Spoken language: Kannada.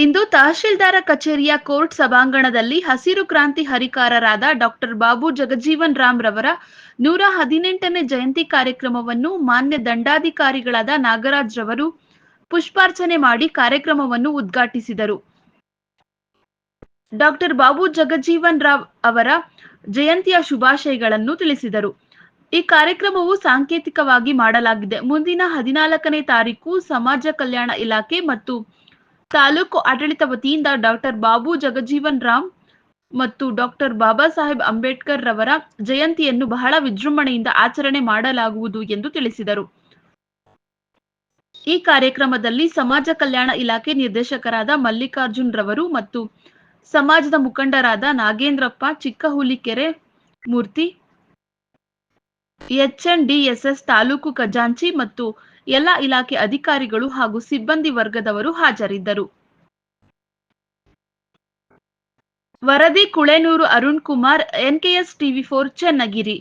ಇಂದು ತಹಶೀಲ್ದಾರ ಕಚೇರಿಯ ಕೋರ್ಟ್ ಸಭಾಂಗಣದಲ್ಲಿ ಹಸಿರು ಕ್ರಾಂತಿ ಹರಿಕಾರರಾದ ಡಾಕ್ಟರ್ ಬಾಬು ಜಗಜೀವನ್ ರಾಮ್ ರವರ ನೂರ ಹದಿನೆಂಟನೇ ಜಯಂತಿ ಕಾರ್ಯಕ್ರಮವನ್ನು ಮಾನ್ಯ ದಂಡಾಧಿಕಾರಿಗಳಾದ ನಾಗರಾಜ್ ರವರು ಪುಷ್ಪಾರ್ಚನೆ ಮಾಡಿ ಕಾರ್ಯಕ್ರಮವನ್ನು ಉದ್ಘಾಟಿಸಿದರು. ಡಾಕ್ಟರ್ ಬಾಬು ಜಗಜೀವನ್ ರಾವ್ ಅವರ ಜಯಂತಿಯ ಶುಭಾಶಯಗಳನ್ನು ತಿಳಿಸಿದರು. ಈ ಕಾರ್ಯಕ್ರಮವು ಸಾಂಕೇತಿಕವಾಗಿ ಮಾಡಲಾಗಿದೆ. ಮುಂದಿನ ಹದಿನಾಲ್ಕನೇ ತಾರೀಕು ಸಮಾಜ ಕಲ್ಯಾಣ ಇಲಾಖೆ ಮತ್ತು ತಾಲೂಕು ಆಡಳಿತ ವತಿಯಿಂದ ಡಾಕ್ಟರ್ ಬಾಬು ಜಗಜೀವನ್ ರಾಮ್ ಮತ್ತು ಡಾಕ್ಟರ್ ಬಾಬಾ ಸಾಹೇಬ್ ಅಂಬೇಡ್ಕರ್ ರವರ ಜಯಂತಿಯನ್ನು ಬಹಳ ವಿಜೃಂಭಣೆಯಿಂದ ಆಚರಣೆ ಮಾಡಲಾಗುವುದು ಎಂದು ತಿಳಿಸಿದರು. ಈ ಕಾರ್ಯಕ್ರಮದಲ್ಲಿ ಸಮಾಜ ಕಲ್ಯಾಣ ಇಲಾಖೆ ನಿರ್ದೇಶಕರಾದ ಮಲ್ಲಿಕಾರ್ಜುನ್ ರವರು ಮತ್ತು ಸಮಾಜದ ಮುಖಂಡರಾದ ನಾಗೇಂದ್ರಪ್ಪ, ಚಿಕ್ಕಹುಲಿಕೆರೆ ಮೂರ್ತಿ ಎಚ್ಎನ್ಡಿಎಸ್ಎಸ್ ತಾಲೂಕು ಖಜಾಂಚಿ ಮತ್ತು ಎಲ್ಲ ಇಲಾಖೆ ಅಧಿಕಾರಿಗಳು ಹಾಗೂ ಸಿಬ್ಬಂದಿ ವರ್ಗದವರು ಹಾಜರಿದ್ದರು. ವರದಿ Kulenur Arun Kumar, NKS TV four, Channagiri.